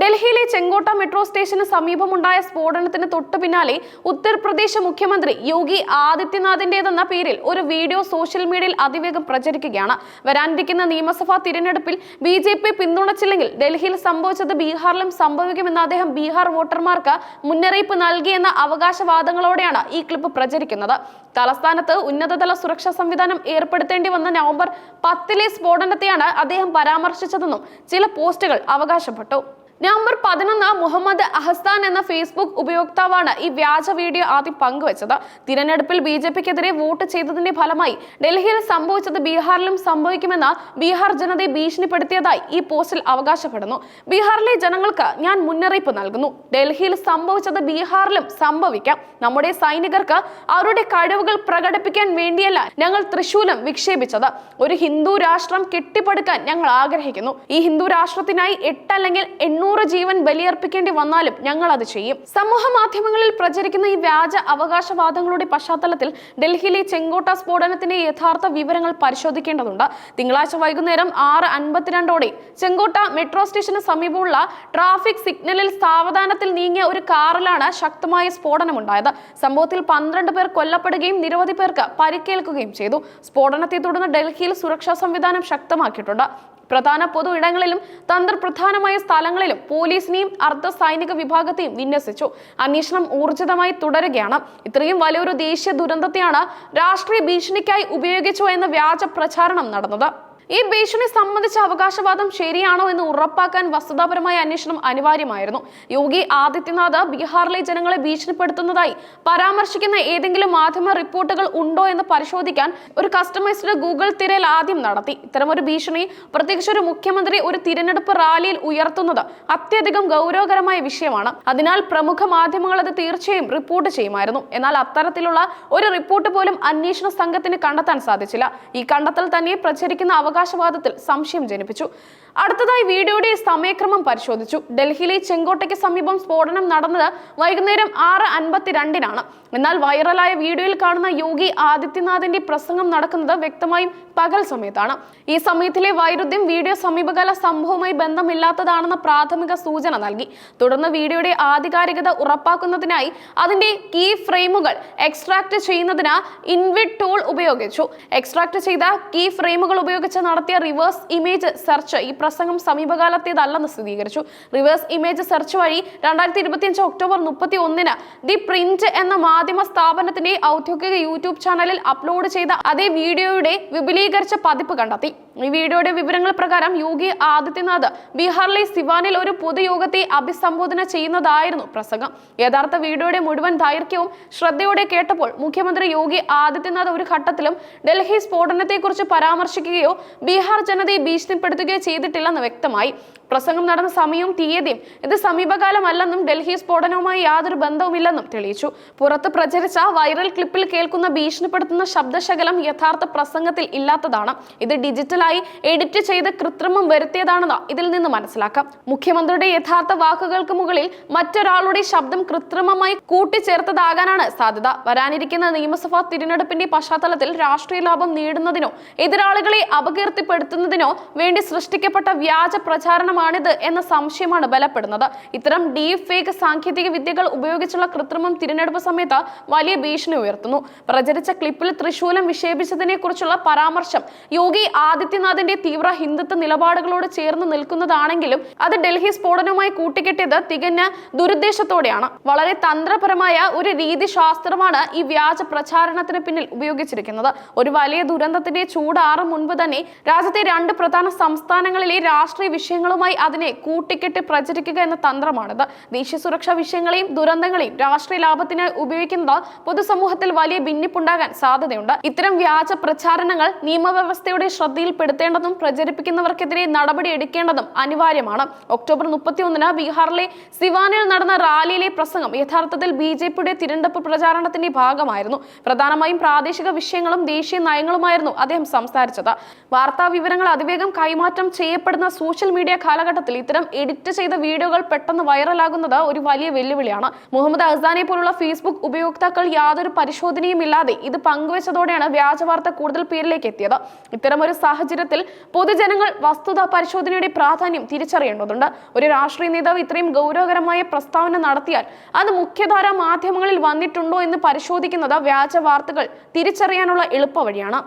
ഡൽഹിയിലെ ചെങ്കോട്ട മെട്രോ സ്റ്റേഷന് സമീപമുണ്ടായ സ്ഫോടനത്തിന് തൊട്ടു പിന്നാലെ ഉത്തർപ്രദേശ് മുഖ്യമന്ത്രി യോഗി ആദിത്യനാഥിന്റേതെന്ന പേരിൽ ഒരു വീഡിയോ സോഷ്യൽ മീഡിയയിൽ അതിവേഗം പ്രചരിക്കുകയാണ്. വരാനിരിക്കുന്ന നിയമസഭാ തിരഞ്ഞെടുപ്പിൽ ബി ജെ പി പിന്തുണച്ചില്ലെങ്കിൽ ഡൽഹിയിൽ സംഭവിച്ചത് ബീഹാറിലും സംഭവിക്കുമെന്ന് അദ്ദേഹം ബീഹാർ വോട്ടർമാർക്ക് മുന്നറിയിപ്പ് നൽകിയെന്ന അവകാശവാദങ്ങളോടെയാണ് ഈ ക്ലിപ്പ് പ്രചരിക്കുന്നത്. തലസ്ഥാനത്ത് ഉന്നതതല സുരക്ഷാ സംവിധാനം ഏർപ്പെടുത്തേണ്ടി വന്ന നവംബർ പത്തിലെ സ്ഫോടനത്തെയാണ് അദ്ദേഹം പരാമർശിച്ചതെന്നും ചില പോസ്റ്റുകൾ അവകാശപ്പെട്ടു. നവംബർ പതിനൊന്ന് മുഹമ്മദ് അഹസ്താൻ എന്ന ഫേസ്ബുക്ക് ഉപയോക്താവാണ് ഈ വ്യാജ വീഡിയോ ആദ്യം പങ്കുവച്ചത്. തിരഞ്ഞെടുപ്പിൽ ബി ജെ പിക്കെതിരെ വോട്ട് ചെയ്തതിന്റെ ഫലമായി ഡൽഹിയിൽ സംഭവിച്ചത് ബീഹാറിലും സംഭവിക്കുമെന്ന് ബീഹാർ ജനതയെ ഭീഷണിപ്പെടുത്തിയതായി ഈ പോസ്റ്റിൽ അവകാശപ്പെടുന്നു. ബീഹാറിലെ ജനങ്ങൾക്ക് ഞാൻ മുന്നറിയിപ്പ് നൽകുന്നു. ഡൽഹിയിൽ സംഭവിച്ചത് ബീഹാറിലും സംഭവിക്കാം. നമ്മുടെ സൈനികർക്ക് അവരുടെ കഴിവുകൾ പ്രകടിപ്പിക്കാൻ വേണ്ടിയല്ല ഞങ്ങൾ തൃശൂലം വിക്ഷേപിച്ചത്. ഒരു ഹിന്ദു രാഷ്ട്രം കെട്ടിപ്പടുക്കാൻ ഞങ്ങൾ ആഗ്രഹിക്കുന്നു. ഈ ഹിന്ദു രാഷ്ട്രത്തിനായി എട്ടല്ലെങ്കിൽ എണ്ണൂറ് ജീവൻ ബലിയർപ്പിക്കേണ്ടി വന്നാലും ഞങ്ങൾ അത് ചെയ്യും. സമൂഹ മാധ്യമങ്ങളിൽ പ്രചരിക്കുന്ന ഈ വ്യാജ അവകാശവാദങ്ങളുടെ പശ്ചാത്തലത്തിൽ ഡൽഹിയിലെ ചെങ്കോട്ട സ്ഫോടനത്തിന്റെ യഥാർത്ഥ വിവരങ്ങൾ പരിശോധിക്കേണ്ടതുണ്ട്. തിങ്കളാഴ്ച വൈകുന്നേരം ആറ് അൻപത്തിരണ്ടോടെ ചെങ്കോട്ട മെട്രോ സ്റ്റേഷന് സമീപമുള്ള ട്രാഫിക് സിഗ്നലിൽ സാവധാനത്തിൽ നീങ്ങിയ ഒരു കാറിലാണ് ശക്തമായ സ്ഫോടനമുണ്ടായത്. സംഭവത്തിൽ പന്ത്രണ്ട് പേർ കൊല്ലപ്പെടുകയും നിരവധി പേർക്ക് പരിക്കേൽക്കുകയും ചെയ്തു. സ്ഫോടനത്തെ തുടർന്ന് ഡൽഹിയിൽ സുരക്ഷാ സംവിധാനം ശക്തമാക്കിയിട്ടുണ്ട്. പ്രധാന പൊതു ഇടങ്ങളിലും തന്ത്രപ്രധാനമായ സ്ഥലങ്ങളിലും പോലീസിനെയും അർദ്ധ സൈനിക വിഭാഗത്തെയും വിന്യസിച്ചു. അന്വേഷണം ഊർജിതമായി തുടരുകയാണ്. ഇത്രയും വലിയൊരു ദേശീയ ദുരന്തത്തെയാണ് രാഷ്ട്രീയ ഭീഷണിക്കായി ഉപയോഗിച്ചു എന്ന വ്യാജ പ്രചാരണം നടന്നത്. ഈ ഭീഷണി സംബന്ധിച്ച അവകാശവാദം ശരിയാണോ എന്ന് ഉറപ്പാക്കാൻ വസ്തുതാപരമായ അന്വേഷണം അനിവാര്യമായിരുന്നു. യോഗി ആദിത്യനാഥ് ബീഹാറിലെ ജനങ്ങളെ ഭീഷണിപ്പെടുത്തുന്നതായി പരാമർശിക്കുന്ന ഏതെങ്കിലും മാധ്യമ റിപ്പോർട്ടുകൾ ഉണ്ടോ എന്ന് പരിശോധിക്കാൻ ഒരു കസ്റ്റമൈസ്ഡ് ഗൂഗിൾ തിരയൽ ആദ്യം നടത്തി. ഇത്തരമൊരു ഭീഷണി പ്രത്യേകിച്ച് ഒരു മുഖ്യമന്ത്രി ഒരു തിരഞ്ഞെടുപ്പ് റാലിയിൽ ഉയർത്തുന്നത് അത്യധികം ഗൗരവകരമായ വിഷയമാണ്. അതിനാൽ പ്രമുഖ മാധ്യമങ്ങൾ അത് തീർച്ചയായും റിപ്പോർട്ട് ചെയ്യുമായിരുന്നു. എന്നാൽ അത്തരത്തിലുള്ള ഒരു റിപ്പോർട്ട് പോലും അന്വേഷണ സംഘത്തിന് കണ്ടെത്താൻ സാധിച്ചില്ല. ഈ കണ്ടെത്തൽ തന്നെ പ്രചരിക്കുന്ന അവകാശവാദത്തിൽ സംശയം ജനിപ്പിച്ചു. അടുത്തതായി വീഡിയോയുടെ സമയക്രമം പരിശോധിച്ചു. ഡൽഹിയിലെ ചെങ്കോട്ടയ്ക്ക് സമീപം സ്ഫോടനം നടന്നത് വൈകുന്നേരം ആറ് അൻപത്തിരണ്ടിനാണ്. എന്നാൽ വൈറലായ വീഡിയോയിൽ കാണുന്ന യോഗി ആദിത്യനാഥിന്റെ പ്രസംഗം നടക്കുന്നത് വ്യക്തമായും പകൽ സമയത്താണ്. ഈ സമയത്തിലെ വൈരുദ്ധ്യം വീഡിയോ സമീപകാല സംഭവവുമായി ബന്ധമില്ലാത്തതാണെന്ന പ്രാഥമിക സൂചന നൽകി. തുടർന്ന് വീഡിയോയുടെ ആധികാരികത ഉറപ്പാക്കുന്നതിനായി അതിന്റെ കീ ഫ്രെയിമുകൾ എക്സ്ട്രാക്ട് ചെയ്യുന്നതിന് ഇൻവിഡ് ടൂൾ ഉപയോഗിച്ചു. എക്സ്ട്രാക്ട് ചെയ്ത കീ ഫ്രെയിമുകൾ ഉപയോഗിച്ച് നടത്തിയ റിവേഴ്സ് ഇമേജ് സെർച്ച് ഈ പ്രസംഗം സമീപകാലത്തേതല്ലെന്ന് സ്ഥിരീകരിച്ചു. റിവേഴ്സ് ഇമേജ് സെർച്ച് വഴി രണ്ടായിരത്തി ഇരുപത്തിയഞ്ച് ഒക്ടോബർ മുപ്പത്തി ഒന്നിന് ദി പ്രിന്റ് എന്ന മാധ്യമ സ്ഥാപനത്തിന്റെ ഔദ്യോഗിക യൂട്യൂബ് ചാനലിൽ അപ്ലോഡ് ചെയ്ത അതേ വീഡിയോയുടെ വിപുലീകരിച്ച പതിപ്പ് കണ്ടെത്തി. ഈ വീഡിയോയുടെ വിവരങ്ങൾ പ്രകാരം യോഗി ആദിത്യനാഥ് ബീഹാറിലെ സിവാനിൽ ഒരു പൊതുയോഗത്തെ അഭിസംബോധന ചെയ്യുന്നതായിരുന്നു പ്രസംഗം. യഥാർത്ഥ വീഡിയോയുടെ മുഴുവൻ ദൈർഘ്യവും ശ്രദ്ധയോടെ കേട്ടപ്പോൾ മുഖ്യമന്ത്രി യോഗി ആദിത്യനാഥ് ഒരു ഘട്ടത്തിലും ഡൽഹി സ്ഫോടനത്തെക്കുറിച്ച് പരാമർശിക്കുകയോ ബീഹാർ ജനതയെ ഭീഷണിപ്പെടുത്തുകയോ ചെയ്തിട്ടില്ലെന്ന് വ്യക്തമായി. പ്രസംഗം നടന്ന സമയവും തീയതിയും ഇത് സമീപകാലമല്ലെന്നും ഡൽഹി സ്ഫോടനവുമായി യാതൊരു ബന്ധവുമില്ലെന്നും തെളിയിച്ചു. പുറത്ത് പ്രചരിച്ച വൈറൽ ക്ലിപ്പിൽ കേൾക്കുന്ന ഭീഷണിപ്പെടുത്തുന്ന ശബ്ദശകലം യഥാർത്ഥ പ്രസംഗത്തിൽ ഇല്ലാത്തതാണ്. ഇത് ഡിജിറ്റലായി എഡിറ്റ് ചെയ്ത് കൃത്രിമം വരുത്തിയതാണെന്ന് ഇതിൽ നിന്ന് മനസ്സിലാക്കാം. മുഖ്യമന്ത്രിയുടെ യഥാർത്ഥ വാക്കുകൾക്ക് മുകളിൽ മറ്റൊരാളുടെ ശബ്ദം കൃത്രിമമായി കൂട്ടിച്ചേർത്തതാകാനാണ് സാധ്യത. വരാനിരിക്കുന്ന നിയമസഭാ തിരഞ്ഞെടുപ്പിന്റെ പശ്ചാത്തലത്തിൽ രാഷ്ട്രീയ ലാഭം നേടുന്നതിനോ എതിരാളികളെ അപകീർത്തിപ്പെടുത്തുന്നതിനോ വേണ്ടി സൃഷ്ടിക്കപ്പെട്ട വ്യാജ പ്രചാരണമാണിത് എന്ന സംശയമാണ് ബലപ്പെടുന്നത്. ഇത്തരം ഡീപ് ഫേക്ക് സാങ്കേതിക വിദ്യകൾ ഉപയോഗിച്ചുള്ള കൃത്രിമം തിരഞ്ഞെടുപ്പ് സമയത്ത് വലിയ ഭീഷണി ഉയർത്തുന്നു. പ്രചരിച്ച ക്ലിപ്പിൽ തൃശൂലം വിക്ഷേപിച്ചതിനെ കുറിച്ചുള്ള പരാമർശം യോഗി ആദിത്യനാഥിന്റെ തീവ്ര ഹിന്ദുത്വ നിലപാടുകളോട് ചേർന്ന് നിൽക്കുന്നതാണെങ്കിലും അത് ഡൽഹി സ്ഫോടനവുമായി കൂട്ടിക്കെട്ടിയത് തികഞ്ഞ ദുരുദ്ദേശത്തോടെയാണ്. വളരെ തന്ത്രപരമായ ഒരു രീതി ശാസ്ത്രമാണ് ഈ വ്യാജ പ്രചാരണത്തിന് പിന്നിൽ ഉപയോഗിച്ചിരിക്കുന്നത്. ഒരു വലിയ ദുരന്തത്തിന്റെ ചൂടാറും മുൻപ് തന്നെ രാജ്യത്തെ രണ്ട് പ്രധാന സംസ്ഥാനങ്ങളിലെ രാഷ്ട്രീയ വിഷയങ്ങളുമായി അതിനെ കൂട്ടിക്കെട്ടി പ്രചരിക്കുക എന്ന തന്ത്രമാണിത്. ദേശീയ സുരക്ഷാ വിഷയങ്ങളെയും ദുരന്തങ്ങളെയും രാഷ്ട്രീയ ലാഭത്തിനായി ഉപയോഗിക്കുന്നത് പൊതുസമൂഹത്തിൽ വലിയ ഭിന്നിപ്പുണ്ടാകാൻ സാധ്യതയുണ്ട്. ഇത്തരം വ്യാജ പ്രചാരണങ്ങൾ നിയമവ്യവസ്ഥയുടെ ശ്രദ്ധയിൽപ്പെടുത്തേണ്ടതും പ്രചരിപ്പിക്കുന്നവർക്കെതിരെ നടപടി എടുക്കേണ്ടതും അനിവാര്യമാണ്. ഒക്ടോബർ മുപ്പത്തിയൊന്നിന് ബീഹാറിലെ സിവാനിൽ നടന്ന റാലിയിലെ പ്രസംഗം യഥാർത്ഥത്തിൽ ബി ജെ പിയുടെ തിരഞ്ഞെടുപ്പ് പ്രചാരണത്തിന്റെ ഭാഗമായിരുന്നു. പ്രധാനമായും പ്രാദേശിക വിഷയങ്ങളും ദേശീയ നയങ്ങളുമായിരുന്നു അദ്ദേഹം സംസാരിച്ചത്. വാർത്താ വിവരങ്ങൾ അതിവേഗം കൈമാറ്റം ചെയ്യപ്പെടുന്ന സോഷ്യൽ മീഡിയ കാലഘട്ടത്തിൽ ഇത്തരം എഡിറ്റ് ചെയ്ത വീഡിയോകൾ പെട്ടെന്ന് വൈറലാകുന്നത് ഒരു വലിയ വെല്ലുവിളിയാണ്. മുഹമ്മദ് അസാനെ പോലുള്ള ഫേസ്ബുക്ക് ഉപയോക്താക്കൾ യാതൊരു പരിശോധനയും ഇല്ലാതെ ഇത് പങ്കുവച്ചതോടെയാണ് വ്യാജവാർത്ത കൂടുതൽ പേരിലേക്ക് എത്തിയത്. ഇത്തരം ഒരു സാഹചര്യം സാഹചര്യത്തിൽ പൊതുജനങ്ങൾ വസ്തുതാ പരിശോധനയുടെ പ്രാധാന്യം തിരിച്ചറിയേണ്ടതുണ്ട്. ഒരു രാഷ്ട്രീയ നേതാവ് ഇത്രയും ഗൗരവകരമായ പ്രസ്താവന നടത്തിയാൽ അത് മുഖ്യധാരാ മാധ്യമങ്ങളിൽ വന്നിട്ടുണ്ടോ എന്ന് പരിശോധിക്കുന്നത് വ്യാജ വാർത്തകൾ തിരിച്ചറിയാനുള്ള എളുപ്പവഴിയാണ്.